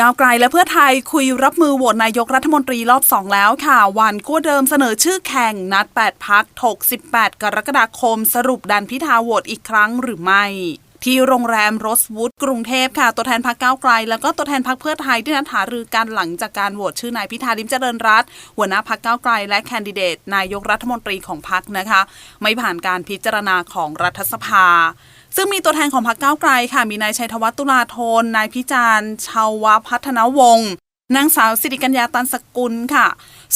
ก้าวไกลและเพื่อไทยคุยรับมือโหวตนายกรัฐมนตรีรอบ2แล้วค่ะ วันกู้เดิมเสนอชื่อแข่งนัด 8 พักถก 18 กรกฎาคม สรุปดันพิธาโหวตอีกครั้งหรือไม่ที่โรงแรมโรสวูดกรุงเทพค่ะ ตัวแทนพรรคก้าวไกล แล้วก็ตัวแทนพรรคเพื่อไทยที่นัดหารือกันหลังจากการโหวตชื่อนายพิธาลิมเจริญรัตหัวหน้าพรรคก้าวไกล และแคนดิเดต นายกรัฐมนตรีของพรรคนะคะ ไม่ผ่านการพิจารณาของรัฐสภา ซึ่งมีตัวแทนของพรรคก้าวไกลค่ะ มีนายชัยธวัฒน์ตุลาธนนายพิจารณ์ชาวพัฒนวงศ์ นางสาวสิริกัญญาตันสกุลค่ะ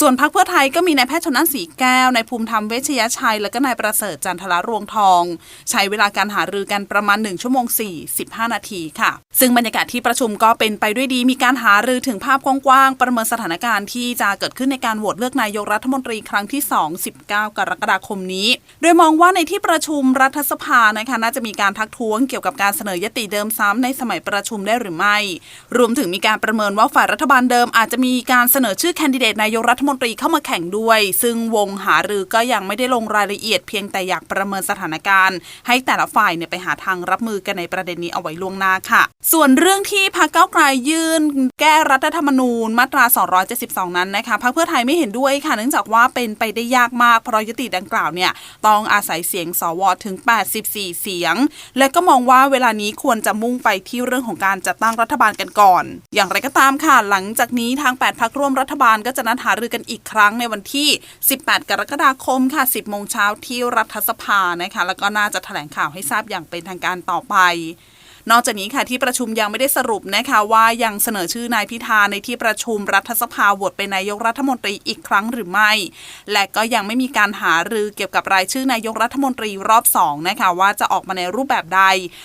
ส่วนพรรคเพื่อไทยก็มีนายแพทย์ชนนั่นสีแก้วนายภูมิธรรมเวชยชัย และก็นายประเสริฐจันทรรวงทอง ใช้เวลาการหารือกันประมาณ 1 ชั่วโมง 45 นาทีค่ะ ซึ่งบรรยากาศที่ประชุมก็เป็นไปด้วยดี มีการหารือถึงภาพกว้างๆ ประเมินสถานการณ์ที่จะเกิดขึ้นในการโหวตเลือกนายกรัฐมนตรีครั้งที่ 2 19 กรกฎาคมนี้ โดยมองว่าในที่ประชุมรัฐสภานะคะน่าจะมีการทักท้วงเกี่ยวกับการเสนอยติเดิมซ้ำในสมัยประชุมได้หรือไม่ รวมถึงมีการประเมินว่าฝ่ายรัฐบาลเดิมอาจจะมีการเสนอชื่อแคนดิเดตนายกรัฐมนตรีเข้ามาแข่งด้วย ซึ่งวงหารือก็ยังไม่ได้ลงรายละเอียดเพียงแต่อยากประเมินสถานการณ์ ให้แต่ละฝ่ายเนี่ยไปหาทางรับมือกันในประเด็นนี้เอาไว้ล่วงหน้าค่ะ ส่วนเรื่องที่พรรคก้าวไกลยื่น แก้รัฐธรรมนูญมาตรา 272 นั้นนะคะพรรคเพื่อไทยไม่เห็นด้วยค่ะเนื่องจากว่าเป็นไปได้ยากมากเพราะยติดังกล่าวเนี่ยต้องอาศัยเสียงสวถึง 84 เสียง และก็มองว่าเวลานี้ควรจะมุ่งไปที่เรื่องของการจัดตั้งรัฐบาลกันก่อน อย่างไรก็ตามค่ะหลังจากนี้ทาง 8 พักร่วมรัฐบาลก็จะนัดหารือกันอีกครั้งในวันที่ 18 กรกฎาคมค่ะ 10 โมงเช้าที่รัฐสภานะคะ แล้วก็น่าจะแถลงข่าวให้ทราบอย่างเป็นทางการต่อไป นอกจากนี้ค่ะที่ประชุมยังไม่ได้สรุปนะคะว่ายังเสนอชื่อนายพิธาในที่ประชุมรัฐสภาโหวตเป็นนายกรัฐมนตรีอีกครั้งหรือไม่ และก็ยังไม่มีการหารือเกี่ยวกับรายชื่อนายกรัฐมนตรีรอบ2นะคะว่าจะออกมาในรูปแบบใด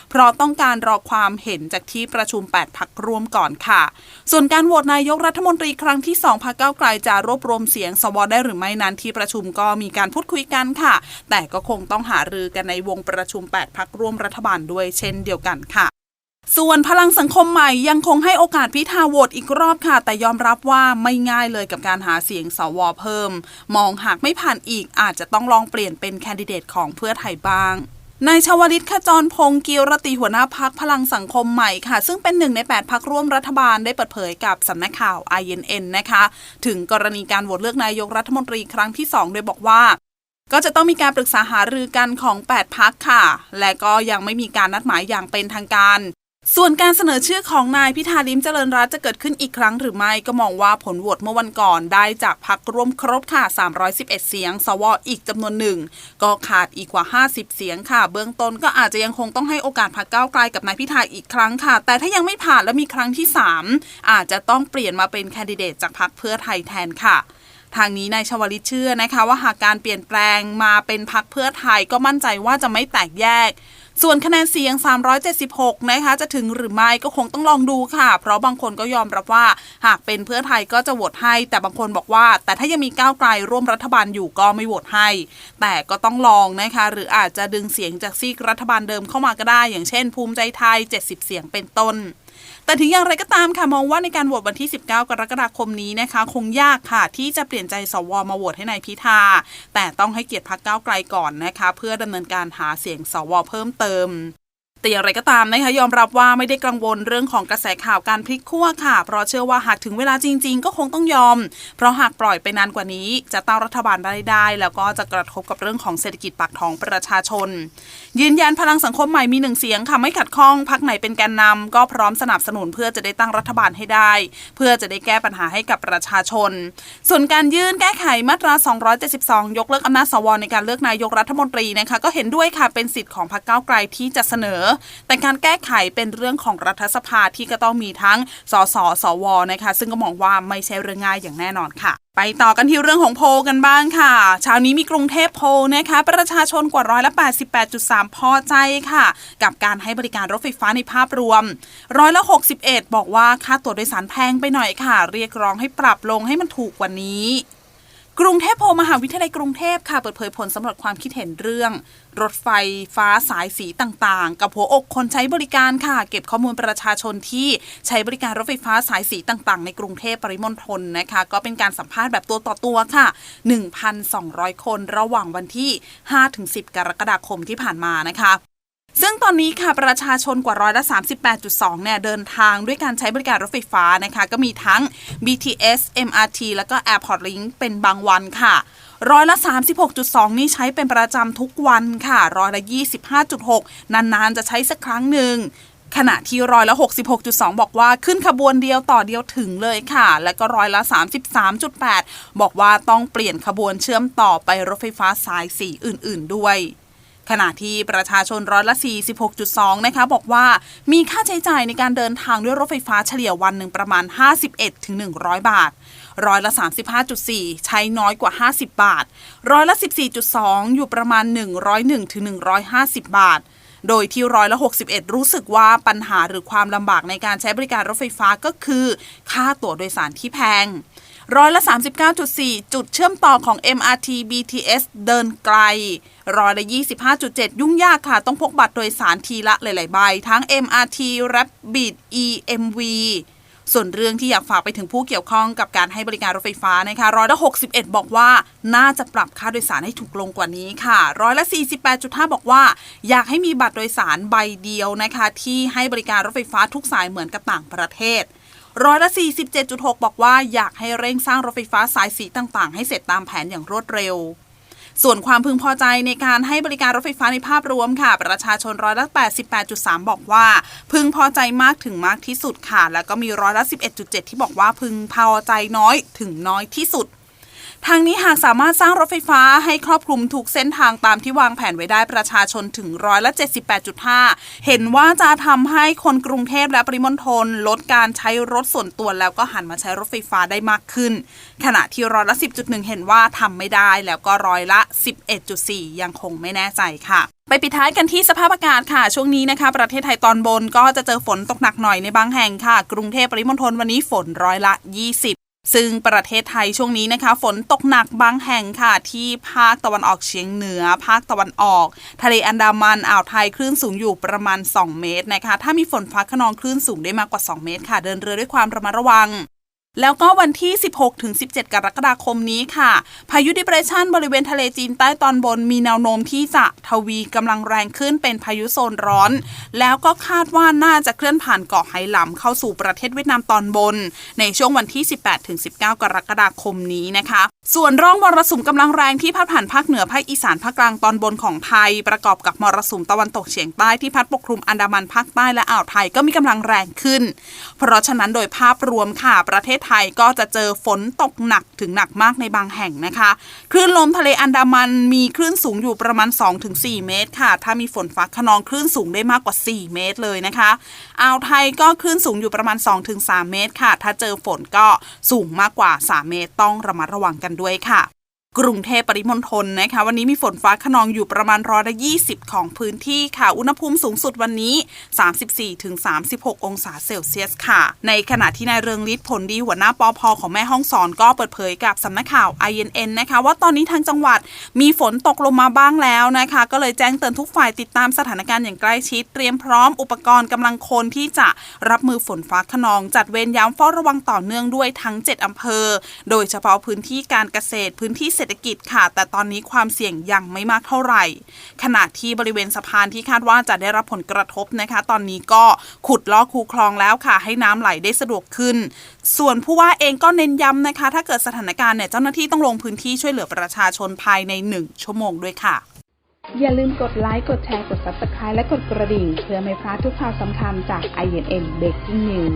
เพราะต้องการรอความเห็นจากที่ประชุม 8 พักร่วมก่อนค่ะ ส่วนการโหวตนายกรัฐมนตรีครั้งที่ 2พรรคก้าไกลจะรวบรวมเสียงสวได้หรือไม่นั้นที่ประชุมก็มีการพูดคุยกันค่ะ แต่ก็คงต้องหารือกันในวงประชุม 8 พักร่วมรัฐบาลด้วยเช่นเดียวกันค่ะ ส่วนพลังสังคมใหม่ยังคงให้โอกาสพิธาโหวตอีกรอบค่ะ แต่ยอมรับว่าไม่ง่ายเลยกับการหาเสียงสวเพิ่ม มองหากไม่ผ่านอีกอาจจะต้องลองเปลี่ยนเป็นแคนดิเดตของเพื่อไทยบ้างนายชวลิตขจรพงศ์กีรติหัวหน้าพักพลังสังคมใหม่ค่ะ ซึ่งเป็นหนึ่งใน 8 พักร่วมรัฐบาลได้เปิดเผยกับสำนักข่าว INN นะคะ ถึงกรณีการโหวตเลือกนายกรัฐมนตรีครั้งที่ 2 โดยบอกว่า ก็จะต้องมีการปรึกษาหารือกันของ 8 พักค่ะ และก็ยังไม่มีการนัดหมายอย่างเป็นทางการ ส่วนการเสนอชื่อของนายพิธาลิมเจริญรัตจะเกิดขึ้นอีกครั้งหรือไม่ก็มองว่าผลโหวตเมื่อวันก่อนได้จากพักร่วมครบค่ะ 311 เสียง สวอีกจำนวนหนึ่ง ก็ขาดอีกกว่า 50 เสียงค่ะ เบื้องต้นก็อาจจะยังคงต้องให้โอกาสพักก้าวไกลกับนายพิธาอีกครั้งค่ะ แต่ถ้ายังไม่ผ่านและมีครั้งที่ 3 อาจจะต้องเปลี่ยนมาเป็นแคนดิเดตจากพักเพื่อไทยแทนค่ะทางนี้นายชวลิตเชื่อนะคะว่าหากการเปลี่ยนแปลงมาเป็นพักเพื่อไทยก็มั่นใจว่าจะไม่แตกแยก ส่วนคะแนนเสียง 376 นะคะ จะถึงหรือไม่ก็คงต้องลองดูค่ะ เพราะบางคนก็ยอมรับว่า หากเป็นเพื่อไทยก็จะโหวตให้ แต่บางคนบอกว่า แต่ถ้ายังมีก้าวไกลร่วมรัฐบาลอยู่ก็ไม่โหวตให้ แต่ก็ต้องลองนะคะ หรืออาจจะดึงเสียงจากซีกรัฐบาลเดิมเข้ามาก็ได้ อย่างเช่น ภูมิใจไทย 70 เสียงเป็นต้น แต่ถึงอย่างไรก็ตามค่ะมองว่าในการโหวตวันที่ 19 กรกฎาคมนี้นะคะ คงยากค่ะ ที่จะเปลี่ยนใจสวมาโหวตให้ในายพิธาแต่ต้องให้เกียรติพักก้าวไกลก่อนนะคะ เพื่อดำเนินการหาเสียงสวเพิ่มเติม แต่อย่างไรก็ตามนะคะยอมรับว่าไม่ได้กังวลเรื่องของกระแสข่าวการพลิกขั้วค่ะ เพราะเชื่อว่าหากถึงเวลาจริง ๆ ก็คงต้องยอม เพราะหากปล่อยไปนานกว่านี้ จะตั้งรัฐบาลได้ได้ แล้วก็จะกระทบกับเรื่องของเศรษฐกิจปากท้องประชาชน ยืนยันพลังสังคมใหม่มีหนึ่งเสียงค่ะไม่ขัดข้องพักไหนเป็นแกนนำก็พร้อมสนับสนุนเพื่อจะได้ตั้งรัฐบาลให้ได้ เพื่อจะได้แก้ปัญหาให้กับประชาชน ส่วนการยื่นแก้ไขมาตรา 272 ยกเลิกอำนาจสวในการเลือกนายกรัฐมนตรีนะคะก็เห็นด้วยค่ะเป็นสิทธิ์ของพรรคก้าวไกลที่จะเสนอแต่การแก้ไขเป็นเรื่องของรัฐสภาที่ก็ต้องมีทั้งสสสวนะคะ ซึ่งก็มองว่าไม่ใช่เรื่องง่ายอย่างแน่นอนค่ะไปต่อกันที่เรื่องของโพลกันบ้างค่ะเช้านี้มีกรุงเทพโพลนะคะ ประชาชนกว่าร้อยละ88.3 พอใจค่ะ กับการให้บริการรถไฟฟ้าในภาพรวมร้อยละ61 บอกว่าค่าตั๋วโดยสารแพงไปหน่อยค่ะ เรียกร้องให้ปรับลงให้มันถูกกว่านี้ กรุงเทพโพลมหาวิทยาลัยกรุงเทพค่ะ เปิดเผยผลสำรวจความคิดเห็นเรื่อง รถไฟฟ้าสายสีต่างๆ กับหัวอกคนใช้บริการค่ะ เก็บข้อมูลประชาชนที่ใช้บริการรถไฟฟ้าสายสีต่างๆ ในกรุงเทพปริมณฑลนะคะ ก็เป็นการสัมภาษณ์แบบตัวต่อตัวค่ะ 1,200 คนระหว่างวันที่ 5-10 กรกฎาคมที่ผ่านมานะคะ ซึ่งตอนนี้ค่ะประชาชนกว่าร้อยละ38.2 เนี่ยเดินทางด้วยการใช้บริการรถไฟฟ้านะคะ ก็มีทั้ง BTS MRT แล้วก็ Airport Link เป็นบางวันค่ะร้อยละ 36.2 นี่ใช้เป็นประจำทุกวันค่ะร้อยละ 25.6 นานๆ จะใช้สักครั้งหนึ่งขณะที่ร้อยละ 66.2 บอกว่าขึ้นขบวนเดียวต่อเดียวถึงเลยค่ะ และก็ร้อยละ 33.8 บอกว่าต้องเปลี่ยนขบวนเชื่อมต่อไปรถไฟฟ้าสายสีอื่น ๆ ด้วย ขณะที่ประชาชนร้อยละ 46.2 นะคะ บอกว่ามีค่าใช้จ่ายในการเดินทางด้วยรถไฟฟ้าเฉลี่ยวันหนึ่งประมาณ 51ถึง100 บาท ร้อยละ 35.4 ใช้น้อยกว่า 50 บาท ร้อยละ 14.2 อยู่ประมาณ 101ถึง150 บาทโดยที่ร้อยละ61 รู้สึกว่าปัญหาหรือความลำบากในการใช้บริการรถไฟฟ้าก็คือ ค่าตั๋วโดยสารที่แพง ร้อยละ 39.4 จุดเชื่อมต่อของ MRT BTS เดินไกล ร้อยละ 25.7 ยุ่งยากค่ะ ต้องพกบัตรโดยสารทีละหลาย ๆ ใบ ทั้ง MRT Rapid EMV ส่วนเรื่องที่อยากฝากไปถึงผู้เกี่ยวข้องกับการให้บริการรถไฟฟ้านะคะร้อยละ61 บอกว่า น่าจะปรับค่าโดยสารให้ถูกลงกว่านี้ค่ะร้อยละ48.5 บอกว่า อยากให้มีบัตรโดยสารใบเดียวนะคะ ที่ให้บริการรถไฟฟ้าทุกสายเหมือนกับต่างประเทศ ร้อยละ 47.6 บอกว่าอยากให้เร่งสร้างรถไฟฟ้าสายสีต่างๆ ให้เสร็จตามแผนอย่างรวดเร็ว ส่วนความพึงพอใจในการให้บริการรถไฟฟ้าในภาพรวมค่ะ ประชาชนร้อยละ88.3 บอกว่า พึงพอใจมากถึงมากที่สุดค่ะ แล้วก็มีร้อยละ11.7 ที่บอกว่าพึงพอใจน้อยถึงน้อยที่สุด ทางนี้หากสามารถสร้างรถไฟฟ้าให้ครอบคลุมทุกเส้นทางตามที่วางแผนไว้ได้ประชาชนถึงร้อยละ78.5 เห็นว่าจะทำให้คนกรุงเทพและปริมณฑลลดการใช้รถส่วนตัวแล้วก็หันมาใช้รถไฟฟ้าได้มากขึ้น ขณะที่ร้อยละ 10.1 เห็นว่าทำไม่ได้แล้วก็ร้อยละ 11.4 ยังคงไม่แน่ใจค่ะไปปิดท้ายกันที่สภาพอากาศค่ะ ช่วงนี้นะคะ ประเทศไทยตอนบนก็จะเจอฝนตกหนักหน่อยในบางแห่งค่ะ กรุงเทพปริมณฑลวันนี้ฝนร้อยละ 20 ซึ่งประเทศไทยช่วงนี้นะคะ ฝนตกหนักบางแห่งค่ะ ที่ภาคตะวันออกเฉียงเหนือ ภาคตะวันออก ทะเลอันดามันอ่าวไทยคลื่นสูงอยู่ประมาณ 2 เมตรนะคะ ถ้ามีฝนฟ้าขนองคลื่นสูงได้มากกว่า 2 เมตรค่ะ เดินเรือด้วยความระมัดระวัง แล้วก็วันที่ 16ถึง17 กรกฎาคมนี้ค่ะ พายุดิเปรชันบริเวณทะเลจีนใต้ตอนบนมีแนวโน้มที่จะทวีกำลังแรงขึ้นเป็นพายุโซนร้อน แล้วก็คาดว่าน่าจะเคลื่อนผ่านเกาะไหหลำเข้าสู่ประเทศเวียดนามตอนบน ในช่วงวันที่ 18ถึง19 กรกฎาคมนี้นะคะ ส่วนร่องมรสุมกำลังแรงที่พัดผ่านภาคเหนือภาคอีสานภาคกลางตอนบนของไทย ประกอบกับมรสุมตะวันตกเฉียงใต้ที่พัดปกคลุมอันดามันภาคใต้และอ่าวไทยก็มีกำลังแรงขึ้น เพราะฉะนั้นโดยภาพรวมค่ะประเทศไทยก็จะเจอฝนตกหนักถึงหนักมากในบางแห่งนะคะ คลื่นลมทะเลอันดามันมีคลื่นสูงอยู่ประมาณ 2-4 เมตรค่ะ ถ้ามีฝนฟ้าขนองคลื่นสูงได้มากกว่า 4 เมตรเลยนะคะ อ่าวไทยก็คลื่นสูงอยู่ประมาณ 2-3 เมตรค่ะ ถ้าเจอฝนก็สูงมากกว่า 3 เมตรต้องระมัดระวังกันด้วยค่ะ กรุงเทพปริมณฑลนะคะ วันนี้มีฝนฟ้าขนองอยู่ประมาณร้อยละ20ของพื้นที่ค่ะ อุณหภูมิสูงสุดวันนี้ 34-36 องศาเซลเซียสค่ะ ในขณะที่นายเรืองฤทธิ์ผลดีหัวหน้าปอพของแม่ห้องสอนก็เปิดเผยกับสำนักข่าว INN นะคะ ว่าตอนนี้ทางจังหวัดมีฝนตกลงมาบ้างแล้วนะคะ ก็เลยแจ้งเตือนทุกฝ่ายติดตามสถานการณ์อย่างใกล้ชิด เตรียมพร้อมอุปกรณ์กำลังคนที่จะรับมือฝนฟ้าขนอง จัดเวรยามเฝ้าระวังต่อเนื่องด้วยทั้ง 7อำเภอ โดยเฉพาะพื้นที่การเกษตรพื้นที่เศรษฐกิจค่ะ แต่ตอนนี้ความเสี่ยงยังไม่มากเท่าไหร่ ขณะที่บริเวณสะพานที่คาดว่าจะได้รับผลกระทบนะคะ ตอนนี้ก็ขุดลอกคูคลองแล้วค่ะ ให้น้ำไหลได้สะดวกขึ้น ส่วนผู้ว่าเองก็เน้นย้ำนะคะ ถ้าเกิดสถานการณ์เนี่ยเจ้าหน้าที่ต้องลงพื้นที่ช่วยเหลือประชาชนภายใน 1 ชั่วโมงด้วยค่ะ อย่าลืมกดไลค์ กดแชร์ กด Subscribe และกดกระดิ่ง เพื่อไม่พลาดทุกข่าวสำคัญจาก INN Breaking News